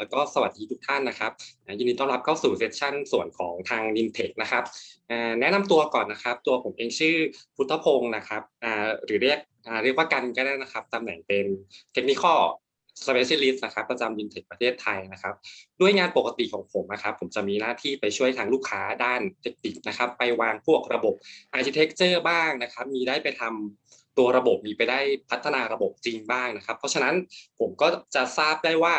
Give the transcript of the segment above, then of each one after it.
แล้วก็สวัสดีทุกท่านนะครับยินดีต้อนรับเข้าสู่เซสชันส่วนของทาง Nintech นะครับแนะนำตัวก่อนนะครับ ตัวผมเองชื่อพุทธพงศ์นะครับหรือเรียกเรียกว่ากันก็ได้นะครับตำแหน่งเป็น Technical Specialist นะครับประจำ Nintech ประเทศไทยนะครับ ด้วยงานปกติของผมนะครับ ผมจะมีหน้าที่ไปช่วยทางลูกค้าด้านเทคนิคนะครับ ไปวางพวกระบบ Architecture บ้างนะครับ มีได้ไปทำตัวระบบมีไปได้พัฒนาระบบจริงบ้างนะครับ เพราะฉะนั้นผมก็จะทราบได้ว่า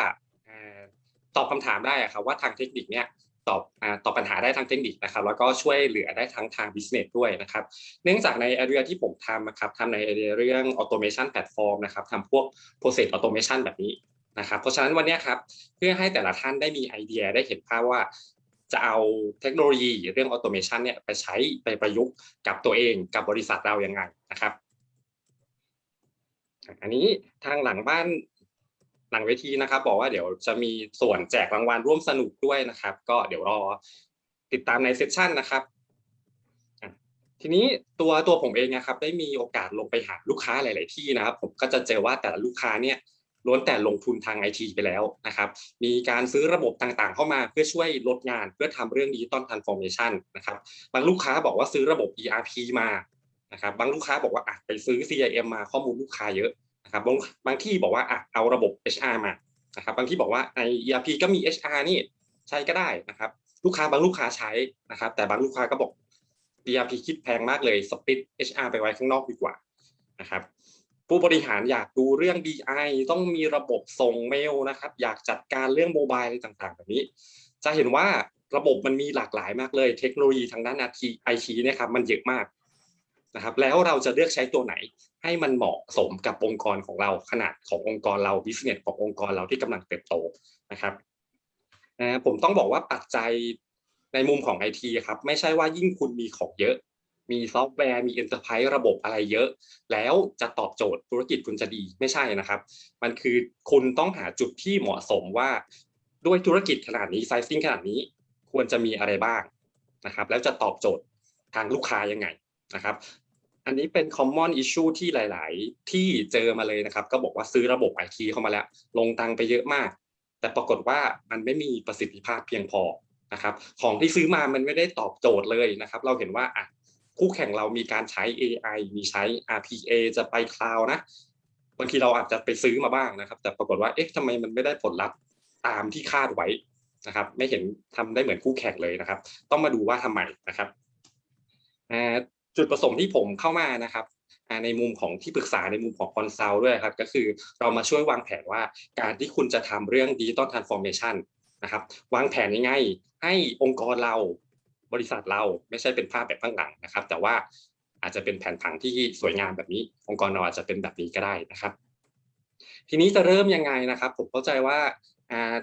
ตอบคำถามได้อะครับว่าทางเทคนิคเนี่ยตอบตอบปัญหาได้ทางเทคนิคนะครับ แล้วก็ช่วยเหลือได้ทั้งทาง business ด้วยนะครับ เนื่องจากใน area ที่ผมทำนะครับทำใน area เรื่อง automation platform นะครับทำพวก process automation แบบนี้นะครับ เพราะฉะนั้นวันนี้ครับเพื่อให้แต่ละท่านได้มีไอเดียได้เห็นภาพว่าจะเอาเทคโนโลยีเรื่อง automation เนี่ยไปใช้ไปประยุกต์กับตัวเองกับบริษัทเรายังไงนะครับ อันนี้ทางหลังบ้าน หลังเวทีนะครับ บอกว่าเดี๋ยวจะมีส่วนแจกรางวัลร่วมสนุกด้วยนะครับ ก็เดี๋ยวรอติดตามในเซสชันนะครับทีนี้ตัวตัวผมเองนะครับได้มีโอกาสลงไปหาลูกค้าหลาย ๆ ที่นะครับ ผมก็จะเจอว่าแต่ละลูกค้าเนี่ยล้วนแต่ลงทุนทางไอทีไปแล้วนะครับ มีการซื้อระบบต่าง ๆ เข้ามาเพื่อช่วยลดงานเพื่อทำเรื่องดิจิตอลทรานส์ฟอร์เมชันนะครับบางลูกค้าบอกว่าซื้อระบบ ERP มานะครับบางลูกค้าบอกว่าอะไปซื้อ CIM มาข้อมูลลูกค้าเยอะ นะครับบางบางที่บอกว่าอะเอาระบบ HR มานะครับบางที่บอกว่าใน ERP ก็มี HR นี่ใช้ก็ได้นะครับ ลูกค้าบางลูกค้าใช้นะครับ แต่บางลูกค้าก็บอก ERP คิดแพงมากเลยสปิด HR ไปไว้ข้างนอกดีกว่านะครับผู้บริหารอยากดูเรื่อง BI ต้องมีระบบส่งเมลนะครับ อยากจัดการเรื่องโมบายอะไรต่างๆ แบบนี้ จะเห็นว่าระบบมันมีหลากหลายมากเลย เทคโนโลยีทางด้านไอทีเนี่ยครับมันเยอะมากนะครับ แล้วเราจะเลือกใช้ตัวไหน ให้มันเหมาะสมกับองค์กรของเราขนาดขององค์กรเราบิสเนสขององค์กรเราที่กำลังเติบโตนะครับผมต้องบอกว่าปัจจัยในมุมของไอทีครับไม่ใช่ว่ายิ่งคุณมีของเยอะ มีซอฟต์แวร์มีเอ็นเตอร์ไพรส์ระบบอะไรเยอะ แล้วจะตอบโจทย์ธุรกิจคุณจะดีไม่ใช่นะครับ มันคือคุณต้องหาจุดที่เหมาะสมว่า ด้วยธุรกิจขนาดนี้ไซซิ่งขนาดนี้ควรจะมีอะไรบ้างนะครับ แล้วจะตอบโจทย์ทางลูกค้ายังไงนะครับ อันนี้เป็น common issue ที่หลาย ๆ ที่เจอมาเลยนะครับ ก็บอกว่าซื้อระบบไอทีเข้ามาแล้ว ลงตังไปเยอะมาก แต่ปรากฏว่ามันไม่มีประสิทธิภาพเพียงพอนะครับของที่ซื้อมามันไม่ได้ตอบโจทย์เลยนะครับ เราเห็นว่าอะคู่แข่งเรามีการใช้ AI มีใช้ RPA จะไปคลาวนะบางทีเราอาจจะไปซื้อมาบ้างนะครับ แต่ปรากฏว่าเอ๊ะทำไมมันไม่ได้ผลลัพธ์ตามที่คาดไว้นะครับ ไม่เห็นทำได้เหมือนคู่แข่งเลยนะครับ ต้องมาดูว่าทำไมนะครับอ่า จุดประสงค์ที่ผมเข้ามานะครับในมุมของที่ปรึกษาในมุมของคอนซัลท์ด้วยครับ ก็คือเรามาช่วยวางแผนว่าการที่คุณจะทำเรื่องดิจิตอลทรานส์ฟอร์เมชันนะครับวางแผนยังไงให้องค์กรเราบริษัทเราไม่ใช่เป็นภาพแบบข้างหลังนะครับ แต่ว่าอาจจะเป็นแผนผังที่สวยงามแบบนี้ องค์กรเราอาจจะเป็นแบบนี้ก็ได้นะครับ ทีนี้จะเริ่มยังไงนะครับ ผมเข้าใจว่า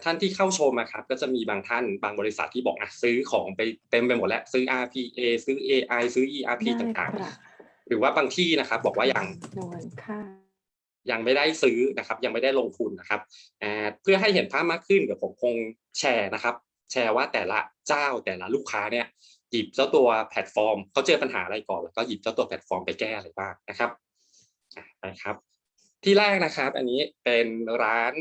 ท่านที่เข้าชมนะครับก็จะมีบางท่านบางบริษัทที่บอกอะซื้อของไปเต็มไปหมดแล้วซื้อ RPA ซื้อ AI ซื้อ ERP ได้ต่างค่ะๆหรือว่าบางที่นะครับบอกว่ายังนวลค่ะยังไม่ได้ซื้อนะครับ ยังไม่ได้ลงทุนนะครับอ่าเพื่อให้เห็นภาพมากขึ้นเดี๋ยวผมคงแชร์นะครับ แชร์ว่าแต่ละเจ้าแต่ละลูกค้าเนี่ยหยิบเจ้าตัวแพลตฟอร์มเขาเจอปัญหาอะไรก่อนแล้วก็หยิบเจ้าตัวแพลตฟอร์มไปแก้อะไรบ้างนะครับอะไปครับ ที่แรกนะครับ อันนี้เป็นร้าน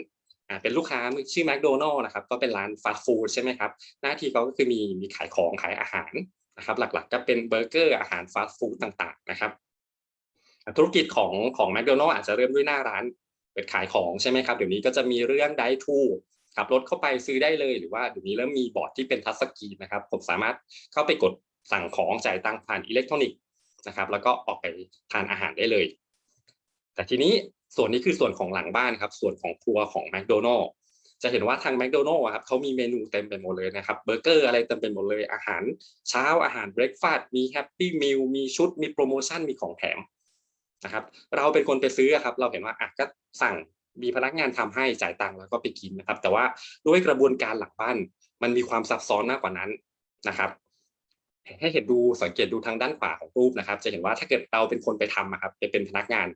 อ่าเป็นลูกค้าชื่อแมคโดนัลล์นะครับก็เป็นร้านฟาสต์ฟู้ดใช่ไหมครับหน้าที่เขาก็คือมีมีขายของขายอาหารนะครับ หลักๆ ก็เป็นเบอร์เกอร์อาหารฟาสต์ฟู้ดต่างๆนะครับ ธุรกิจของของแมคโดนัลล์อาจจะเริ่มด้วยหน้าร้านเปิดขายของใช่ไหมครับเดี๋ยวนี้ก็จะมีเรื่องไดทูขับรถเข้าไปซื้อได้เลยหรือว่าเดี๋ยวนี้เริ่มมีบอร์ดที่เป็นทัชสกรีนนะครับ ผมสามารถเข้าไปกดสั่งของจ่ายตังค์ผ่านอิเล็กทรอนิกส์นะครับ แล้วก็ออกไปทานอาหารได้เลย แต่ทีนี้ ส่วนนี้คือส่วนของหลังบ้านครับ ส่วนของครัวของแมคโดนัลล์จะเห็นว่าทางแมคโดนัลล์ครับเขามีเมนูเต็มไปหมดเลยนะครับเบอร์เกอร์อะไรเต็มไปหมดเลยอาหารเช้าอาหารเบรกฟาสต์มีแฮปปี้มิลมีชุดมีโปรโมชั่นมีของแถมนะครับ เราเป็นคนไปซื้อครับ เราเห็นว่าอะก็สั่งมีพนักงานทำให้จ่ายตังค์แล้วก็ไปกินนะครับ แต่ว่าด้วยกระบวนการหลังบ้านมันมีความซับซ้อนมากกว่านั้นนะครับ ให้เห็นดูสังเกตดูทางด้านขวาของรูปนะครับ จะเห็นว่าถ้าเกิดเราเป็นคนไปทำอะครับไปเป็นพนักงาน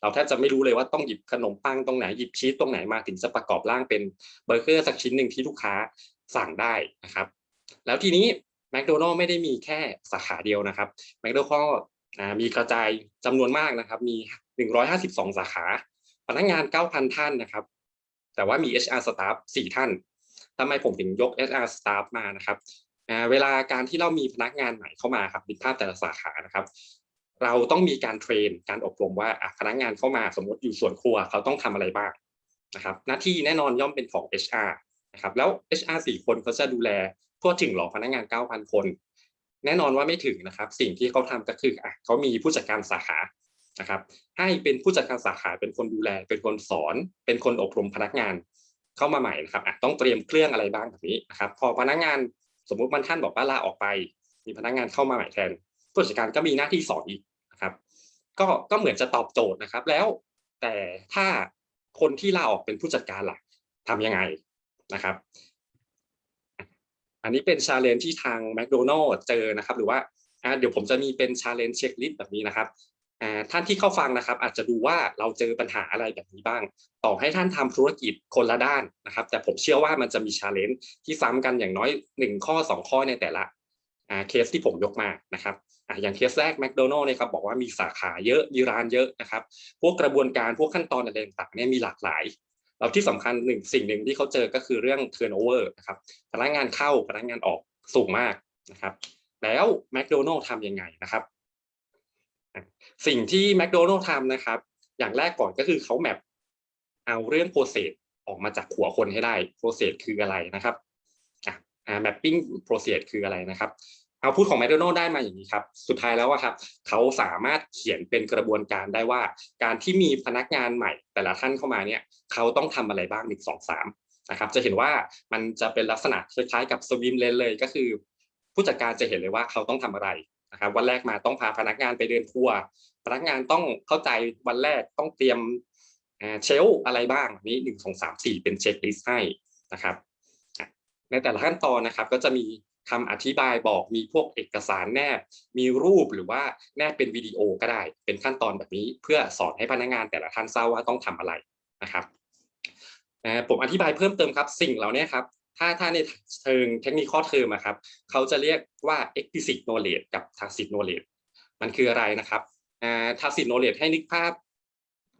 เราแทบจะไม่รู้เลยว่าต้องหยิบขนมปังตรงไหนหยิบชีสตรงไหนมาถึงจะประกอบร่างเป็นเบอร์เกอร์สักชิ้นหนึ่งที่ลูกค้าสั่งได้นะครับ แล้วทีนี้แมคโดนัลล์ไม่ได้มีแค่สาขาเดียวนะครับแมคโดนัลล์มีกระจายจำนวนมากนะครับ มี 152 สาขา พนักงาน 9,000 ท่านนะครับ แต่ว่ามี HR staff 4 ท่านทำไมผมถึงยก HR staff มานะครับ เวลาการที่เรามีพนักงานใหม่เข้ามาครับบินภาพแต่ละสาขานะครับ เราต้องมีการเทรนการอบรมว่าพนักงานเข้ามาสมมติอยู่ส่วนครัวเขาต้องทำอะไรบ้างนะครับ หน้าที่แน่นอนย่อมเป็นของ HR นะครับแล้ว HR สี่คนเขาจะดูแลทั่วถึงหรอพนักงาน 9,000 คน แน่นอนว่าไม่ถึงนะครับ สิ่งที่เขาทำก็คืออะเขามีผู้จัดการสาขานะครับ ให้เป็นผู้จัดการสาขาเป็นคนดูแล เป็นคนสอน เป็นคนอบรมพนักงานเข้ามาใหม่นะครับอะต้องเตรียมเครื่องอะไรบ้างแบบนี้นะครับ พอพนักงาน สมมุติบางท่านบอกว่าลาออกไป มีพนักงานเข้ามาใหม่แทนผู้จัดการก็มีหน้าที่สอนอีกนะครับ ก็ก็เหมือนจะตอบโจทย์นะครับ แล้วแต่ถ้าคนที่ลาออกเป็นผู้จัดการล่ะทำยังไงนะครับ อันนี้เป็นชาเลนจ์ที่ทางแมคโดนัลล์เจอนะครับ หรือว่าเดี๋ยวผมจะมีเป็นชาเลนจ์เช็คลิสต์แบบนี้นะครับ ท่านที่เข้าฟังนะครับ อาจจะดูว่าเราเจอปัญหาอะไรแบบนี้บ้าง ต่อให้ท่านทำธุรกิจคนละด้านนะครับ แต่ผมเชื่อว่ามันจะมีชาเลนจ์ที่ซ้ำกันอย่างน้อยหนึ่งข้อสองข้อในแต่ละเคสที่ผมยกมานะครับออย่างเคสแรกแมคโดนัลล์เนี่ยครับบอกว่ามีสาขาเยอะมีร้านเยอะนะครับ พวกกระบวนการพวกขั้นตอนอะไรต่างๆเนี่ยมีหลากหลายเราที่สำคัญหนึ่งสิ่งหนึ่งที่เขาเจอก็คือเรื่อง turnover นะครับพนักงานเข้าพนักงานออกสูงมากนะครับ แล้วแมคโดนัลล์ทำยังไงนะครับ สิ่งที่แมคโดนัลล์ทำนะครับ อย่างแรกก่อนก็คือเขาแมปเอาเรื่อง process ออกมาจากหัวคนให้ได้ process คืออะไรนะครับอ่า mapping process คืออะไรนะครับเอาพูดของแมคโดนัลล์ได้มาอย่างนี้ครับ สุดท้ายแล้วอะครับเขาสามารถเขียนเป็นกระบวนการได้ว่า การที่มีพนักงานใหม่ แต่ละท่านเข้ามาเนี่ยเขาต้องทำอะไรบ้างหนึ่งสองสามนะครับจะเห็นว่ามันจะเป็นลักษณะคล้ายๆกับสวิมเลนเลยก็คือ ผู้จัดการจะเห็นเลยว่าเขาต้องทำอะไร นะครับวันแรกมาต้องพาพนักงานไปเดินทัวร์พนักงานต้องเข้าใจวันแรกต้องเตรียมเชลอะไรบ้างนี้หนึ่งสองสามสี่เป็นเช็คลิสต์ให้นะครับ ในแต่ละขั้นตอนนะครับก็จะมีคำอธิบายบอกมีพวกเอกสารแนบ มีรูปหรือว่าแนบเป็นวิดีโอก็ได้ เป็นขั้นตอนแบบนี้เพื่อสอนให้พนักงานแต่ละท่านทราบว่าต้องทำอะไรนะครับผมอธิบายเพิ่มเติมครับสิ่งเหล่านี้ครับ ถ้าถ้าในเชิงเทคนิคข้อเทอมครับเขาจะเรียกว่า explicit knowledge กับ tacit knowledge มันคืออะไรนะครับอ่า tacit knowledge ให้นึกภาพ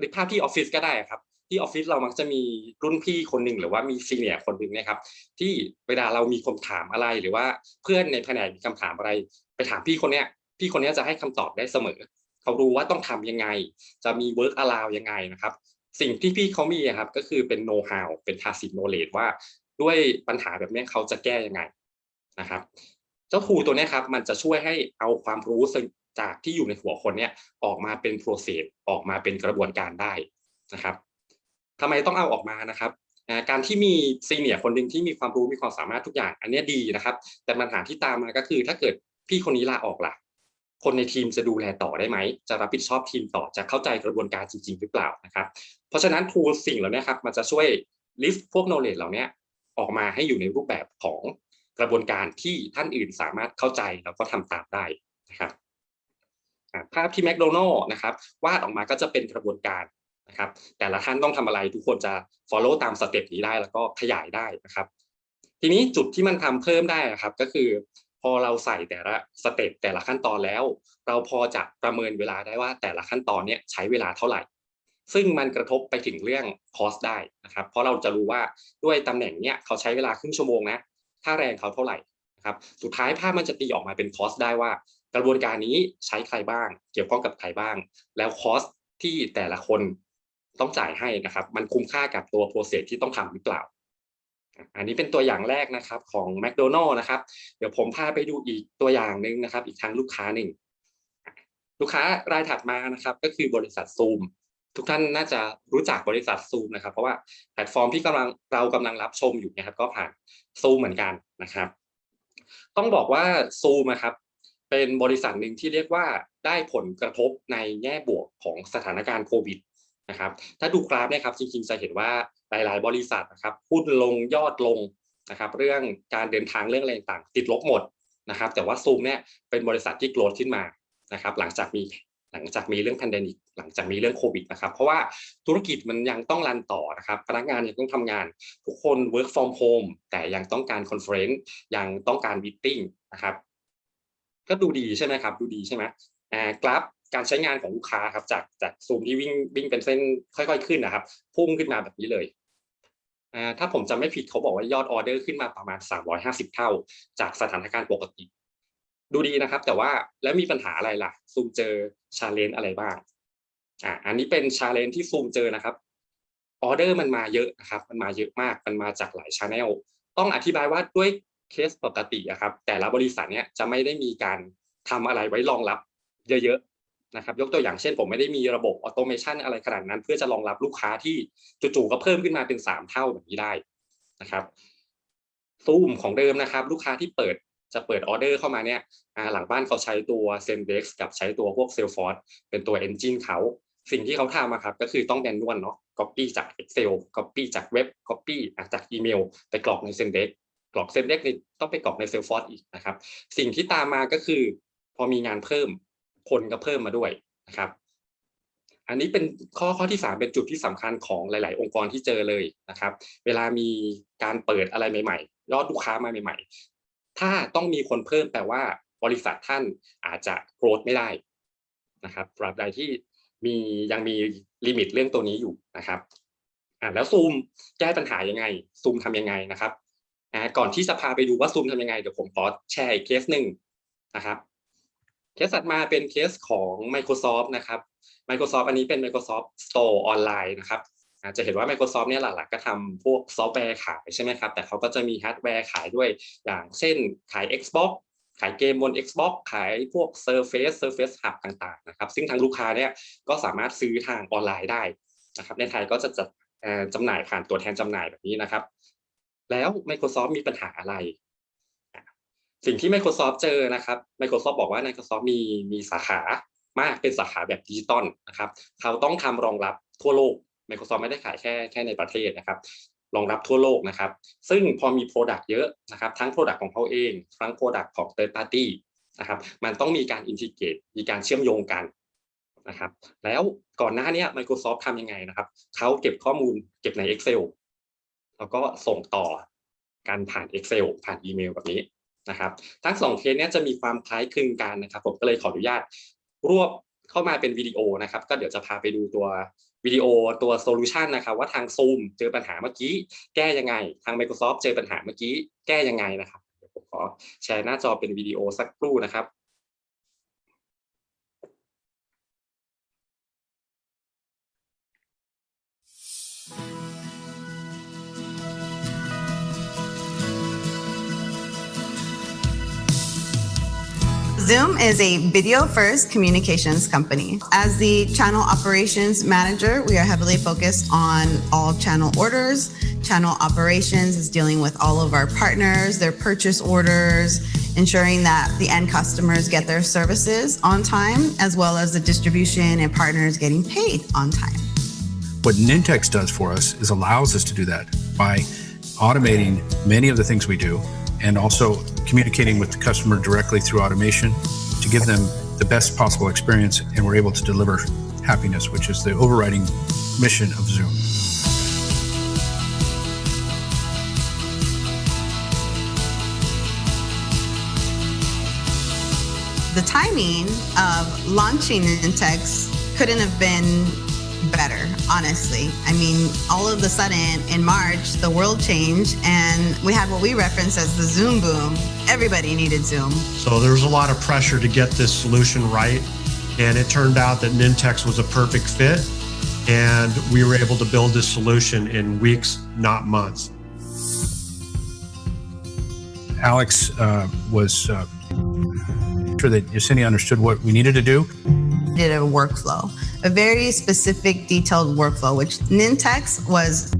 นึกภาพที่ออฟฟิศก็ได้ครับ ที่ออฟฟิศเรามักจะมีรุ่นพี่คนหนึ่งหรือว่ามีซีเนียร์คนหนึ่งนะครับ ที่เวลาเรามีคำถามอะไรหรือว่าเพื่อนในแผนกมีคำถามอะไร ไปถามพี่คนเนี้ยพี่คนนี้จะให้คำตอบได้เสมอ เขารู้ว่าต้องทำยังไง จะมี work allow ยังไงนะครับ สิ่งที่พี่เขามีครับก็คือเป็น know how เป็น tacit knowledge ว่า ด้วยปัญหาแบบนี้เขาจะแก้ยังไงนะครับ เจ้าทูตัวนี้ครับมันจะช่วยให้เอาความรู้ซึ่งจากที่อยู่ในหัวคนเนี้ยออกมาเป็น process ออกมาเป็นกระบวนการได้นะครับทำไมต้องเอาออกมานะครับการที่มีซีเนียร์คนหนึ่งที่มีความรู้มีความสามารถทุกอย่าง อันนี้ดีนะครับ แต่ปัญหาที่ตามมาก็คือถ้าเกิดพี่คนนี้ลาออกล่ะ คนในทีมจะดูแลต่อได้ไหม จะรับผิดชอบทีมต่อจะเข้าใจกระบวนการจริง ๆ หรือเปล่านะครับ เพราะฉะนั้นทูสิ่งเหล่านี้ครับมันจะช่วยลิสต์พวก knowledge เหล่านี้ ออกมาให้อยู่ในรูปแบบของกระบวนการที่ท่านอื่นสามารถเข้าใจแล้วก็ทำตามได้นะครับภาพที่แมคโดนัลล์นะครับวาดออกมาก็จะเป็นกระบวนการนะครับ แต่ละท่านต้องทำอะไรทุกคนจะ follow ตามสเต็ปนี้ได้แล้วก็ขยายได้นะครับ ทีนี้จุดที่มันทำเพิ่มได้นะครับก็คือ พอเราใส่แต่ละสเต็ปแต่ละขั้นตอนแล้ว เราพอจะประเมินเวลาได้ว่าแต่ละขั้นตอนเนี้ยใช้เวลาเท่าไหร่ ซึ่งมันกระทบไปถึงเรื่องคอสได้นะครับ เพราะเราจะรู้ว่าด้วยตำแหน่งเนี้ยเขาใช้เวลาครึ่งชั่วโมงนะค่าแรงเขาเท่าไหร่นะครับ สุดท้ายภาพมันจะตีออกมาเป็นคอสได้ว่า กระบวนการนี้ใช้ใครบ้าง เกี่ยวข้องกับใครบ้าง แล้วคอสที่แต่ละคนต้องจ่ายให้นะครับ มันคุ้มค่ากับตัวโปรเซสที่ต้องทำหรือเปล่า อันนี้เป็นตัวอย่างแรกนะครับของ McDonald นะครับ เดี๋ยวผมพาไปดูอีกตัวอย่างหนึ่งนะครับ อีกทางลูกค้าหนึ่งลูกค้ารายถัดมานะครับ ก็คือบริษัทซูม ทุกท่านน่าจะรู้จักบริษัทซูมนะครับ เพราะว่าแพลตฟอร์มที่กำลังเรากำลังรับชมอยู่นะครับ ก็ผ่านซูมเหมือนกันนะครับ ต้องบอกว่าซูมนะครับเป็นบริษัทหนึ่งที่เรียกว่าได้ผลกระทบในแง่บวกของสถานการณ์โควิดนะครับถ้าดูกราฟเนี่ยครับจริงๆจะเห็นว่าหลาย ๆ บริษัทนะครับหุ้นลงยอดลงนะครับเรื่องการเดินทางเรื่องอะไรต่างติดลบหมดนะครับแต่ว่าซูมเนี่ยเป็นบริษัทที่โกรธขึ้นมานะครับหลังจากมี หลังจากมีเรื่องแพนเดมิกหลังจากมีเรื่องโควิดนะครับเพราะว่าธุรกิจมันยังต้องรันต่อนะครับพนักงานยังต้องทำงาน ทุกคน work from home แต่ยังต้องการคอนเฟรนซ์ยังต้องการมิ팅นะครับก็ดูดีใช่ไหมครับดูดีใช่ไหมอ่ากราฟการใช้งานของลูกค้าครับจากจากซูมที่วิ่งวิ่งเป็นเส้นค่อย ๆ ขึ้นนะครับ พุ่งขึ้นมาแบบนี้เลยอ่าถ้าผมจำไม่ผิดเขาบอกว่ายอดออเดอร์ขึ้นมาประมาณ 350 เท่า จากสถานการณ์ปกติ ดูดีนะครับ แต่ว่าแล้วมีปัญหาอะไรล่ะ ซูมเจอชาเลนจ์อะไรบ้างอ่าอันนี้เป็นชาเลนจ์ที่ซูมเจอนะครับออเดอร์มันมาเยอะนะครับ มันมาเยอะมากมันมาจากหลายชาแนลต้องอธิบายว่าด้วยเคสปกติอะครับ แต่ละบริษัทเนี้ยจะไม่ได้มีการทำอะไรไว้รองรับเยอะๆนะครับ ยกตัวอย่างเช่น ผมไม่ได้มีระบบออโตเมชันอะไรขนาดนั้น เพื่อจะรองรับลูกค้าที่จู่ๆก็เพิ่มขึ้นมาเป็นสามเท่าแบบนี้ได้นะครับซูมของเดิมนะครับ ลูกค้าที่เปิด จะเปิดออเดอร์เข้ามาเนี่ยหลังบ้านเขาใช้ตัว Zendex กับใช้ตัวพวก Salesforce เป็นตัว Engine เขาสิ่งที่เขาทำอะครับก็คือต้องแมนนวลเนาะ Copy จาก Excel Copy จากเว็บ Copy อะจากอีเมลไปกรอกใน Zendex กรอก Zendex นี่ต้องไปกรอกใน Salesforce อีกนะครับ สิ่งที่ตามมาก็คือ พอมีงานเพิ่มคนก็เพิ่มมาด้วยนะครับอันนี้เป็นข้อข้อที่สามเป็นจุดที่สำคัญของหลาย ๆ องค์กรที่เจอเลยนะครับ เวลามีการเปิดอะไรใหม่ ๆ ยอดลูกค้ามาใหม่ ๆ ถ้าต้องมีคนเพิ่มแปลว่าบริษัทท่านอาจจะโกรธไม่ได้นะครับตราบใดที่มียังมีลิมิตเรื่องตัวนี้อยู่นะครับอ่าแล้วซูมแก้ปัญหายังไง ซูมทำยังไงนะครับอ่าก่อนที่จะพาไปดูว่าซูมทำยังไงเดี๋ยวผมขอแชร์อีกเคสหนึ่งนะครับเคสถัดมาเป็นเคสของ Microsoft นะครับ Microsoft อันนี้เป็น Microsoft Store ออนไลน์นะครับ อาจจะเห็นว่า Microsoft เนี่ยหลักๆก็ทำพวกซอฟต์แวร์ขายใช่ไหมครับแต่เขาก็จะมีฮาร์ดแวร์ขายด้วยอย่างเช่นขาย Xbox ขายเกมบน Xbox ขายพวก Surface Surface Hub ต่างๆนะครับซึ่งทางลูกค้าเนี่ยก็สามารถซื้อทางออนไลน์ได้นะครับในไทยก็จะจัดจำหน่ายผ่านตัวแทนจำหน่ายแบบนี้นะครับ แล้ว Microsoft มีปัญหาอะไร สิ่งที่ Microsoft เจอนะครับ Microsoft บอกว่า Microsoft มีมีสาขามากเป็นสาขาแบบดิจิตอลนะครับ เขาต้องทำรองรับทั่วโลก Microsoft ไม่ได้ขายแค่แค่ในประเทศนะครับรองรับทั่วโลกนะครับ ซึ่งพอมี Product เยอะนะครับ ทั้ง Product ของเขาเอง ทั้ง Product ของ Third Party นะครับ มันต้องมีการอินทิเกรตมีการเชื่อมโยงกันนะครับ แล้วก่อนหน้านี้ Microsoft ทำยังไงนะครับ เขาเก็บข้อมูลเก็บใน Excel แล้วก็ส่งต่อการผ่าน Excel ผ่านอีเมลแบบนี้นะครับ ทั้งสองเคสนี้จะมีความคล้ายคลึงกันนะครับ ผมก็เลยขออนุญาตรวบเข้ามาเป็นวิดีโอนะครับ ก็เดี๋ยวจะพาไปดูตัว วิดีโอตัวโซลูชันนะครับว่าทาง Zoom เจอปัญหาเมื่อกี้ แก้ยังไง ทาง Microsoft เจอปัญหาเมื่อกี้ แก้ยังไงนะครับผมขอแชร์หน้าจอเป็นวิดีโอสักครู่นะครับ Zoom is a video first communications company. As the channel operations manager, we are heavily focused on all channel orders. Channel operations is dealing with all of our partners, their purchase orders, ensuring that the end customers get their services on time, as well as the distribution and partners getting paid on time. What Nintex does for us is allows us to do that by automating many of the things we do and also communicating with the customer directly through automation to give them the best possible experience and we're able to deliver happiness which is the overriding mission of zoom. The timing of launching Nintex couldn't have been better, honestly. I mean, all of a sudden in March, the world changed and we had what we reference as the Zoom boom. Everybody needed Zoom. So there was a lot of pressure to get this solution right. And it turned out that Nintex was a perfect fit. And we were able to build this solution in weeks, not months. alex uh, was uh, sure that Yesenia understood what we needed to do Did a workflow, a very specific, detailed workflow, which Nintex was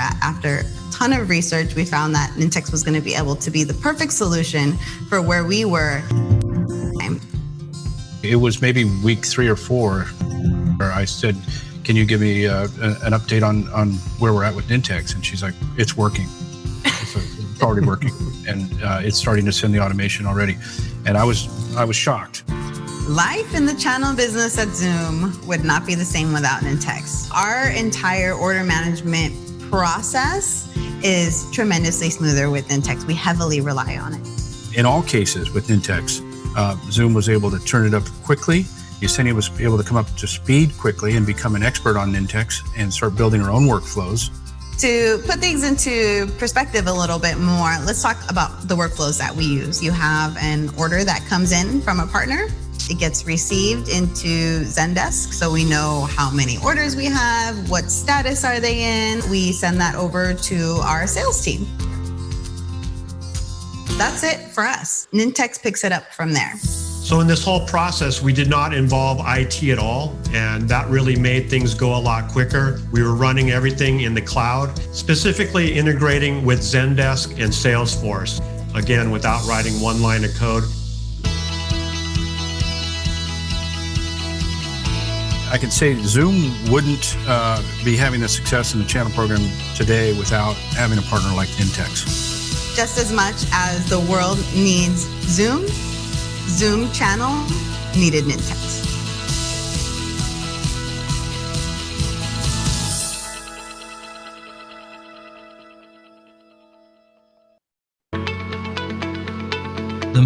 after a ton of research, we found that Nintex was going to be able to be the perfect solution for where we were. it was maybe week three or four where I said, "Can you give me uh, an update on on where we're at with Nintex?" And she's like, "It's working. It's, it's already working, and uh, it's starting to send the automation already." And I was I was shocked. Life in the channel business at Zoom would not be the same without Nintex. Our entire order management process is tremendously smoother with Nintex. We heavily rely on it. In all cases with Nintex, uh, Zoom was able to turn it up quickly. Yesenia was able to come up to speed quickly and become an expert on Nintex and start building her own workflows. To put things into perspective a little bit more, let's talk about the workflows that we use. You have an order that comes in from a partner. It gets received into Zendesk, so we know how many orders we have, what status are they in. We send that over to our sales team. That's it for us. Nintex picks it up from there. So in this whole process, we did not involve IT at all, and that really made things go a lot quicker. We were running everything in the cloud, specifically integrating with Zendesk and Salesforce. Again, without writing one line of code. I can say Zoom wouldn't uh, be having the success in the channel program today without having a partner like Intex. Just as much as the world needs Zoom, Zoom channel needed Nintex.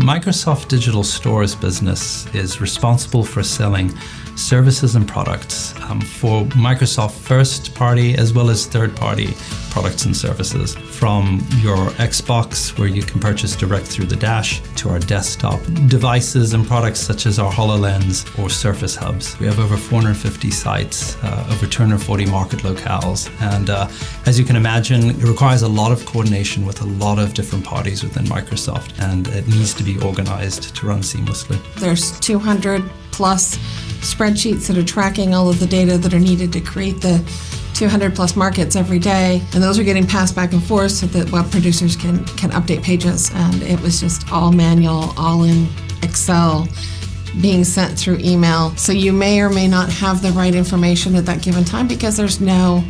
Microsoft Digital Stores business is responsible for selling services and products um, for Microsoft first party as well as third party products and services. From your Xbox, where you can purchase direct through the dash, to our desktop devices and products such as our HoloLens or Surface Hubs. We have over 450 sites, uh, over 240 market locales. And uh, as you can imagine, it requires a lot of coordination with a lot of different parties within Microsoft, and it needs to be organized to run seamlessly. There's 200 plus spreadsheets that are tracking all of the data that are needed to create the 200 plus markets every day, and those are getting passed back and forth so that web producers can can update pages. And it was just all manual, all in Excel, being sent through email. So you may or may not have the right information at that given time because there's no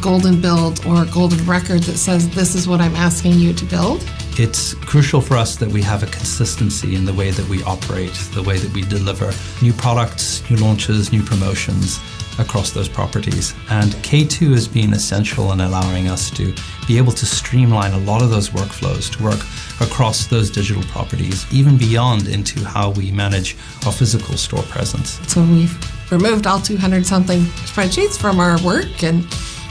golden build or golden record that says this is what I'm asking you to build. It's crucial for us that we have a consistency in the way that we operate, the way that we deliver new products, new launches, new promotions across those properties. And K2 has been essential in allowing us to be able to streamline a lot of those workflows to work across those digital properties, even beyond into how we manage our physical store presence. So we've removed all 200 something spreadsheets from our work and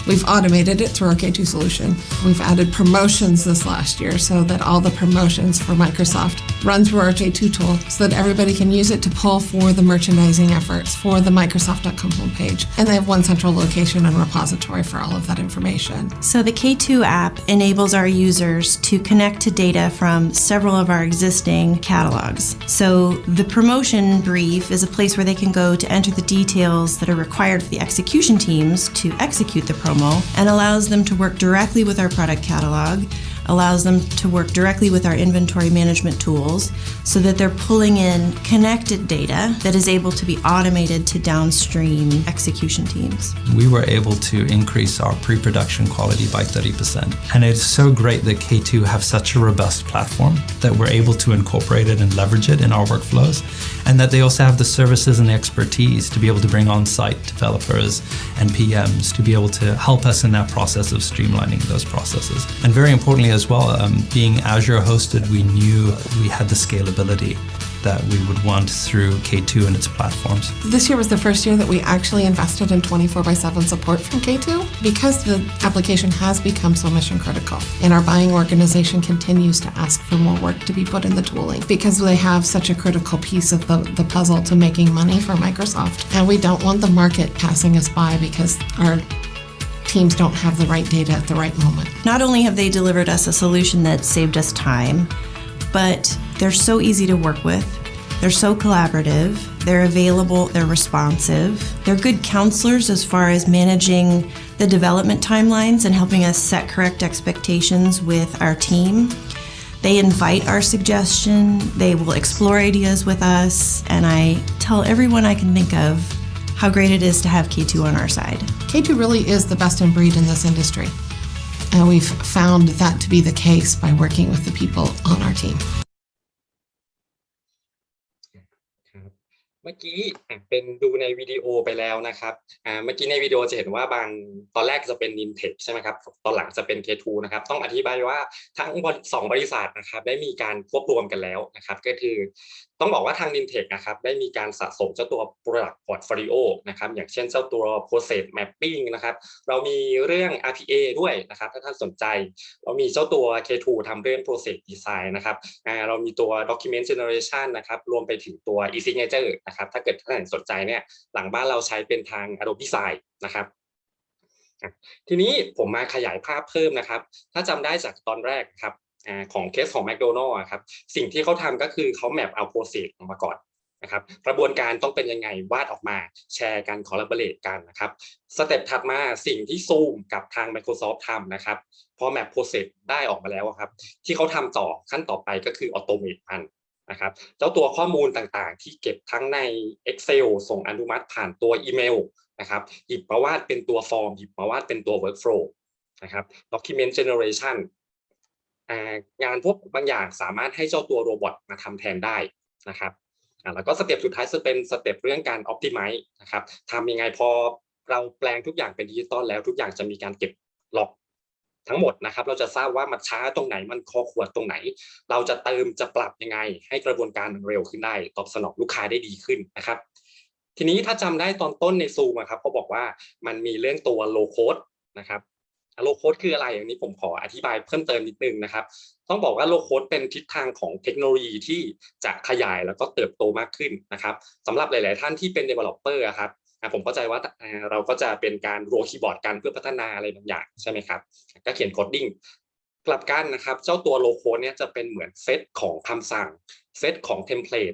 we've automated it through our K2 solution. We've added promotions this last year so that all the promotions for Microsoft run through our K2 tool so that everybody can use it to pull for the merchandising efforts for the Microsoft.com homepage. And they have one central location and repository for all of that information. So the K2 app enables our users to connect to data from several of our existing catalogs. So the promotion brief is a place where they can go to enter the details that are required for the execution teams to execute the promo and allows them to work directly with our product catalog, allows them to work directly with our inventory management tools so that they're pulling in connected data that is able to be automated to downstream execution teams. we were able to increase our pre-production quality by 30%. And it's so great that K2 have such a robust platform that we're able to incorporate it and leverage it in our workflows. And that they also have the services and the expertise to be able to bring on-site developers and PMs to be able to help us in that process of streamlining those processes. And very importantly as well, um, being Azure hosted, we knew we had the scalability that we would want through K2 and its platforms. This year was the first year that we actually invested in 24 by 7 support from K2 because the application has become so mission critical. And our buying organization continues to ask for more work to be put in the tooling because they have such a critical piece of the, the puzzle to making money for Microsoft. And we don't want the market passing us by because our teams don't have the right data at the right moment. Not only have they delivered us a solution that saved us time, but they're so easy to work with. They're so collaborative. They're available. They're responsive. They're good counselors as far as managing the development timelines and helping us set correct expectations with our team. They invite our suggestion. They will explore ideas with us. And I tell everyone I can think of how great it is to have K2 on our side. K2 really is the best in breed in this industry. And we've found that to be the case by working with the people on our team. ครับเมื่อกี้อะเป็นดูในวิดีโอไปแล้วนะครับอ่าเมื่อกี้ในวิดีโอจะเห็นว่าบางตอนแรกจะเป็น Nintex ใช่ไหมครับ ตอนหลังจะเป็น K2 นะครับ ต้องอธิบายว่าทั้งบริสองบริษัทนะครับได้มีการควบรวมกันแล้วนะครับ ก็คือต้องบอกว่าทาง Nintech นะครับได้มีการสะสมเจ้าตัว Product Portfolio นะครับอย่างเช่นเจ้าตัว Process Mapping นะครับเรามีเรื่อง RPA ด้วยนะครับถ้าท่านสนใจ เรามีเจ้าตัว K2 ทำเรื่อง Process Design นะครับเรามีตัว Document Generation นะครับรวมไปถึงตัว e-signature นะครับถ้าเกิดท่านสนใจเนี่ยหลังบ้านเราใช้เป็นทาง Adobe Sign นะครับทีนี้ผมมาขยายภาพเพิ่มนะครับ ถ้าจำได้จากตอนแรกครับ ของเคสของ McDonald อะครับสิ่งที่เขาทำก็คือเขาแมปเอา process ออกมาก่อนนะครับกระบวนการต้องเป็นยังไงวาดออกมาแชร์กัน collaborate กันนะครับสเต็ปถัดมาสิ่งที่ซูมกับทาง Microsoft ทำนะครับพอ map process ได้ออกมาแล้วครับที่เขาทำต่อขั้นต่อไปก็คือ automate มันนะครับเจ้าตัวข้อมูลต่างๆ ที่เก็บทั้งใน Excel ส่งอนุมัติผ่านตัวอีเมลนะครับหยิบมาวาดเป็นตัวฟอร์ม หยิบมาวาดเป็นตัว workflow นะครับ document generation อ่า งานพวกบางอย่างสามารถให้เจ้าตัวโรบอทมาทำแทนได้นะครับแล้วก็สเต็ปสุดท้ายจะเป็นสเต็ปเรื่องการ optimize นะครับทำยังไงพอเราแปลงทุกอย่างเป็นดิจิตอลแล้วทุกอย่างจะมีการเก็บล็อกทั้งหมดนะครับ เราจะทราบว่ามันช้าตรงไหนมันคอขวดตรงไหน เราจะเติมจะปรับยังไง ให้กระบวนการเร็วขึ้นได้ ตอบสนองลูกค้าได้ดีขึ้นนะครับ ทีนี้ถ้าจำได้ตอนต้นในซูมครับเขาบอกว่ามันมีเรื่องตัว low code นะครับ โลโคดคืออะไรอย่างนี้ผมขออธิบายเพิ่มเติมนิดนึงนะครับ ต้องบอกว่าโลโคดเป็นทิศทางของเทคโนโลยีที่จะขยายแล้วก็เติบโตมากขึ้นนะครับสำหรับหลาย ๆ ท่านที่เป็น developer อะครับผมเข้าใจว่าเราก็จะเป็นการโรคีย์บอร์ดกันเพื่อพัฒนาอะไรบางอย่างใช่ไหมครับ ก็เขียนโคดดิ้งกลับกันนะครับ เจ้าตัวโลโคดเนี่ยจะเป็นเหมือนเซตของคำสั่งเซตของเทมเพลต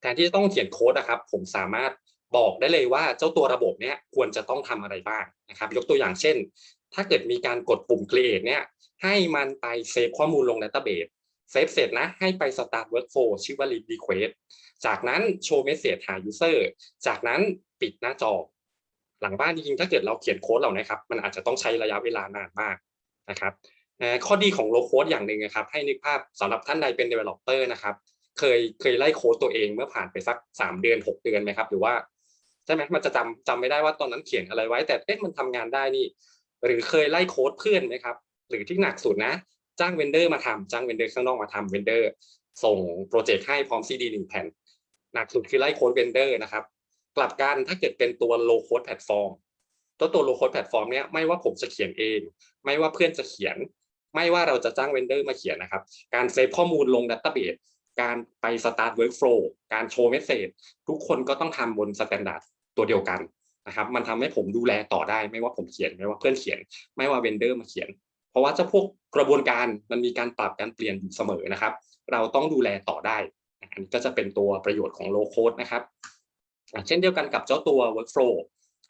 แทนที่จะต้องเขียนโค้ดนะครับ ผมสามารถบอกได้เลยว่าเจ้าตัวระบบเนี้ยควรจะต้องทำอะไรบ้างนะครับ ยกตัวอย่างเช่น ถ้าเกิดมีการกดปุ่ม create เนี่ย ให้มันไปเซฟข้อมูลลง database เซฟเสร็จนะ ให้ไป start workflow ชื่อว่า read request จากนั้นโชว์ message หา user จากนั้นปิดหน้าจอ หลังบ้านจริงๆถ้าเกิดเราเขียนโค้ดเหล่านี้ครับ มันอาจจะต้องใช้ระยะเวลานานมากนะครับข้อดีของ low code อย่างหนึ่งนะครับ ให้นึกภาพสำหรับท่านใดเป็น developer นะครับ เคยเคยไล่โค้ดตัวเองเมื่อผ่านไปสัก 3 เดือน 6 เดือนไหมครับ หรือว่าใช่ไหมมันจะจำจำไม่ได้ว่าตอนนั้นเขียนอะไรไว้ แต่เอ๊ะมันทำงานได้นี่ หรือเคยไล่โค้ดเพื่อนไหมครับ หรือที่หนักสุดนะ จ้างเวนเดอร์มาทำจ้างเวนเดอร์ข้างนอกมาทำเวนเดอร์ ส่งโปรเจกต์ให้พร้อมซีดีหนึ่งแผ่น หนักสุดคือไล่โค้ดเวนเดอร์นะครับ กลับกันถ้าเกิดเป็นตัวโลโค้ดแพลตฟอร์มตัวตัวโลโค้ดแพลตฟอร์มเนี้ยไม่ว่าผมจะเขียนเอง ไม่ว่าเพื่อนจะเขียน ไม่ว่าเราจะจ้างเวนเดอร์มาเขียนนะครับ การเซฟข้อมูลลงดัตต้าเบสการไปสตาร์ทเวิร์กโฟลการโชว์เมสเซจทุกคนก็ต้องทำบนสแตนดาร์ดตัวเดียวกัน นะครับมันทำให้ผมดูแลต่อได้ไม่ว่าผมเขียนไม่ว่าเพื่อนเขียน ไม่ว่าเวนเดอร์มาเขียน เพราะว่าเจ้าพวกกระบวนการมันมีการปรับการเปลี่ยนอยู่เสมอนะครับ เราต้องดูแลต่อได้อันนี้ก็จะเป็นตัวประโยชน์ของโลโคดนะครับเช่นเดียวกันกับเจ้าตัว workflow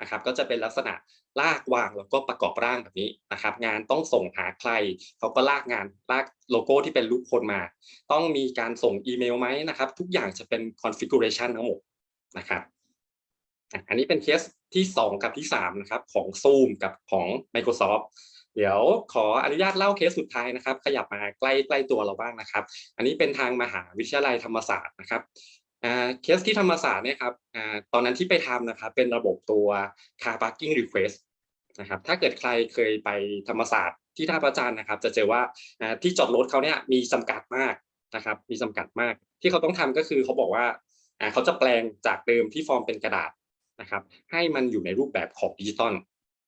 นะครับก็จะเป็นลักษณะลากวางแล้วก็ประกอบร่างแบบนี้นะครับ งานต้องส่งหาใครเขาก็ลากงานลากโลโก้ที่เป็นรูปคนมา ต้องมีการส่งอีเมลไหมนะครับ ทุกอย่างจะเป็น configuration ทั้งหมดนะครับอันนี้เป็นเคส ที่ 2 กับที่3นะครับของ Zoom กับของ Microsoft เดี๋ยวขออนุญาตเล่าเคสสุดท้ายนะครับ ขยับมาใกล้ใกล้ตัวเราบ้างนะครับ อันนี้เป็นทางมหาวิทยาลัยธรรมศาสตร์นะครับเคสที่ธรรมศาสตร์เนี่ยครับตอนนั้นที่ไปทำนะครับเป็นระบบตัว car parking request นะครับถ้าเกิดใครเคยไปธรรมศาสตร์ที่ท่าประจันทร์นะครับ จะเจอว่าที่จอดรถเขาเนี่ยมีจำกัดมากนะครับมีจำกัดมาก ที่เขาต้องทำก็คือเขาบอกว่าเขาจะแปลงจากเดิมที่ฟอร์มเป็นกระดาษ นะครับ ให้มันอยู่ในรูปแบบของดิจิตอล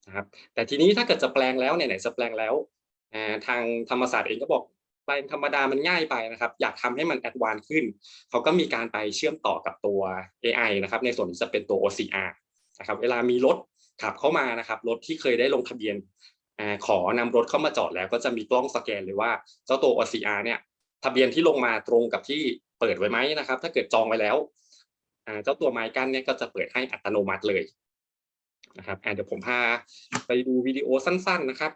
นะครับแต่ทีนี้ถ้าเกิดจะแปลงแล้วไหนๆจะแปลงแล้วทางธรรมศาสตร์เองก็บอกแปลงธรรมดามันง่ายไปนะครับ อยากทำให้มันแอดวานซ์ขึ้น เขาก็มีการไปเชื่อมต่อกับตัว AI นะครับ ในส่วนจะเป็นตัว OCR นะครับเวลามีรถขับเข้ามานะครับรถที่เคยได้ลงทะเบียนขอนำรถเข้ามาจอดแล้วก็จะมีกล้องสแกนเลยว่าเจ้าตัว OCR เนี่ยทะเบียนที่ลงมาตรงกับที่เปิดไว้ไหมนะครับ ถ้าเกิดจองไว้แล้ว เจ้าตัวไม้กั้นเนี่ยก็จะเปิดให้อัตโนมัติเลยนะครับเดี๋ยวผมพาไปดูวิดีโอสั้น ๆนะครับ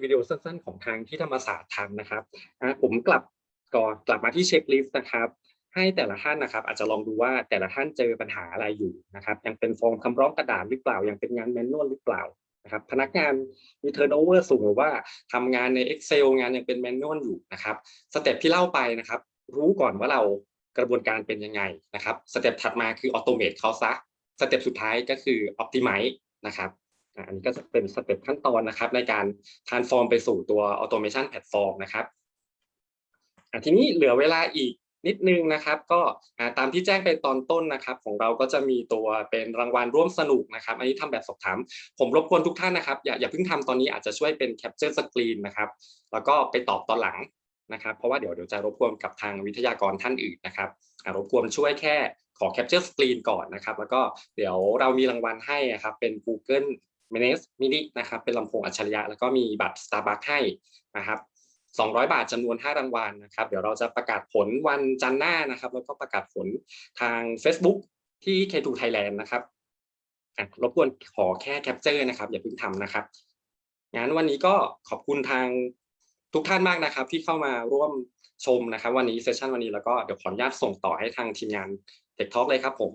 เป็นวิดีโอสั้นๆ ของทางที่ธรรมศาสตร์ทำนะครับผมกลับก่อนกลับมาที่เช็คลิสต์นะครับให้แต่ละท่านนะครับ อาจจะลองดูว่าแต่ละท่านเจอปัญหาอะไรอยู่นะครับ ยังเป็นฟอร์มคำร้องกระดาษหรือเปล่า ยังเป็นงานแมนนวลหรือเปล่านะครับ พนักงานมีเทิร์นโอเวอร์สูงหรือว่าทำงานใน Excel งานยังเป็นแมนนวลอยู่นะครับสเต็ปที่เล่าไปนะครับ รู้ก่อนว่าเรากระบวนการเป็นยังไงนะครับสเต็ปถัดมาคือออโตเมตเขาซะสเต็ปสุดท้ายก็คืออ p ติ m i z e นะครับ อันนี้ก็จะเป็นสเต็ปขั้นตอนนะครับ ในการ transform ไปสู่ตัว automation platform นะครับอะทีนี้เหลือเวลาอีกนิดนึงนะครับ ก็ตามที่แจ้งไปตอนต้นนะครับ ของเราก็จะมีตัวเป็นรางวัลร่วมสนุกนะครับ อันนี้ทำแบบสอบถาม ผมรบกวนทุกท่านนะครับอย่าอย่าเพิ่งทำตอนนี้อาจจะช่วยเป็น capture screen นะครับ แล้วก็ไปตอบตอนหลังนะครับ เพราะว่าเดี๋ยวเดี๋ยวจะรบกวนกับทางวิทยากรท่านอื่นนะครับรบกวนช่วยแค่ขอ capture screen ก่อนนะครับ แล้วก็เดี๋ยวเรามีรางวัลให้นะครับเป็น Google m a n e s Mini นะครับเป็นลำโพงอัจฉริยะ แล้วก็มีบัตร Starbucks ให้นะครับ200 บาทจำนวน 5 รางวัลนะครับ เดี๋ยวเราจะประกาศผลวันจันทร์หน้านะครับ แล้วก็ประกาศผลทาง Facebook ที่ K2 Thailand นะครับรบกวนขอแค่แคปเจอร์นะครับ อย่าเพิ่งทำนะครับงั้นวันนี้ก็ขอบคุณทางทุกท่านมากนะครับ ที่เข้ามาร่วมชมนะครับ วันนี้เซสชันวันนี้แล้วก็เดี๋ยวขออนุญาตส่งต่อให้ทางทีมงาน Tech Talk เลยครับผม